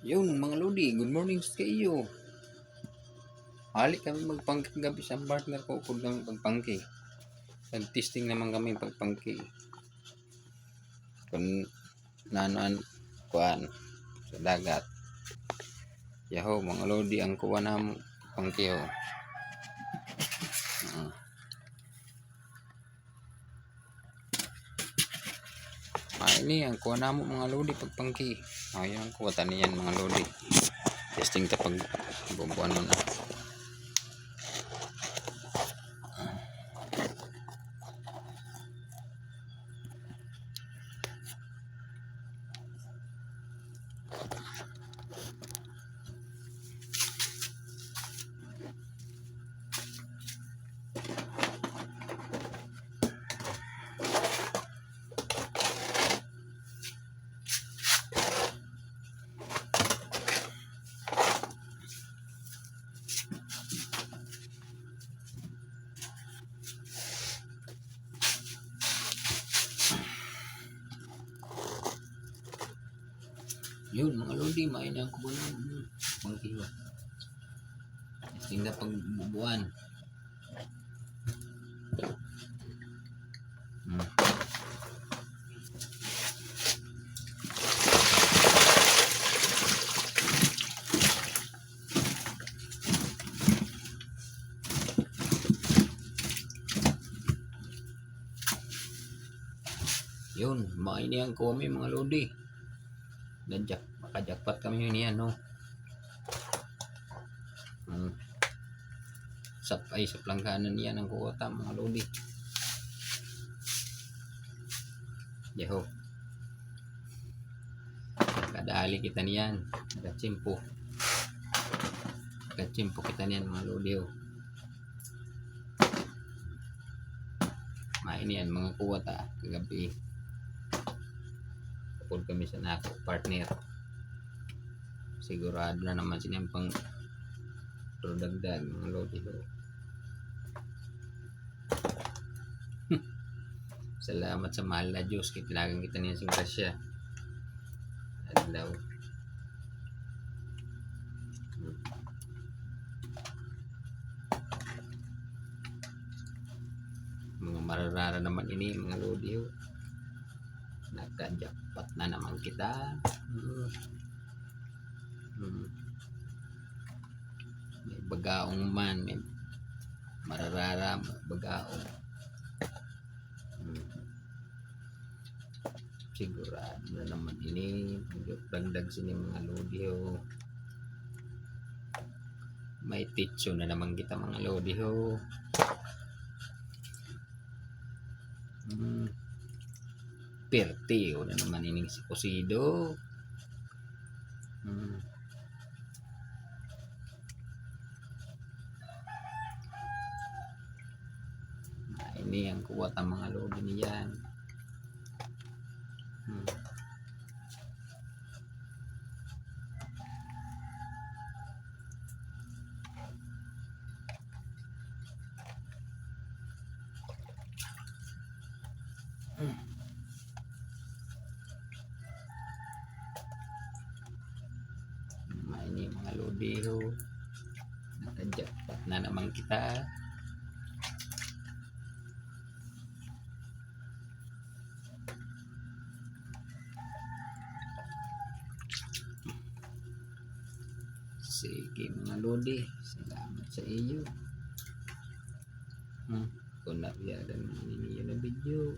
Yun, mga Lodi, good morning sa iyo. Hali kami magpangki gabi sa partner ko kung kami pagpangki. Nag-testing naman kami pagpangki. Kung nanan kuan sa dagat. Yaho, mga Lodi, ang kuha na pangki ho. Ini ang kuha na mo mga Lodi pagpangki. Ayun ang kuha taniyan mga Lodi. Testing ta pag bubuan mo na. Yun, mga lodi, main ang kuha na pangki ho. Testing na pag bubuan. Hmm. Yun, main ang kuha may mga lodi. Nandiyak, makajakpat kami yun yan, no? Hmm. Sap, ay, sa plangkanan yan ang kuwata, mga lodi. Yaho. Kadali kita niyan. Nagachimpo. Nagachimpo kita niyan, mga lodi, oh. Main mga kuwata, kagabi. Kapag kami sa nako partner. Sigurado na naman sinang pang dagdag mga lodi ho. Salamat sa mahal na Diyos. Kitinagan kita niya sa grasya. Adlaw. Hmm. Mga mararara naman ini mga lodi ho. Nagka-jackpot na naman kita. Hmm. Hmm. May bagaong man. May mararara. Bagaong. Hmm. Sigurado na naman ini. Dagdag sini mga lodi ho. May titso na naman kita mga lodi ho. Hmm. Perteo na naman ining si Posido. Hmm. Ini ang kuwat ang mga lodi niyan. Hmm. May ini mga lodi ho. Nakajakpat na naman kita. Sige mga lodi. Salamat sa iyo. Hmm. Kung nabiyadan ninyo na video.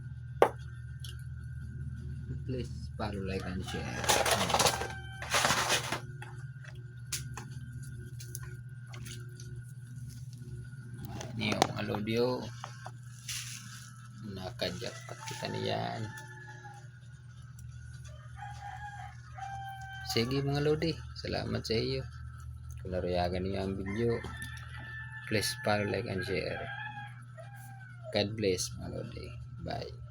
Please follow, like, and share. Hmm. Lodyo. Nakajakpat kita niyan. Sige mga lodi. Salamat sa iyo. Kung naruyagan niyo ang video, please follow, like, and share. God bless mga lodi. Bye.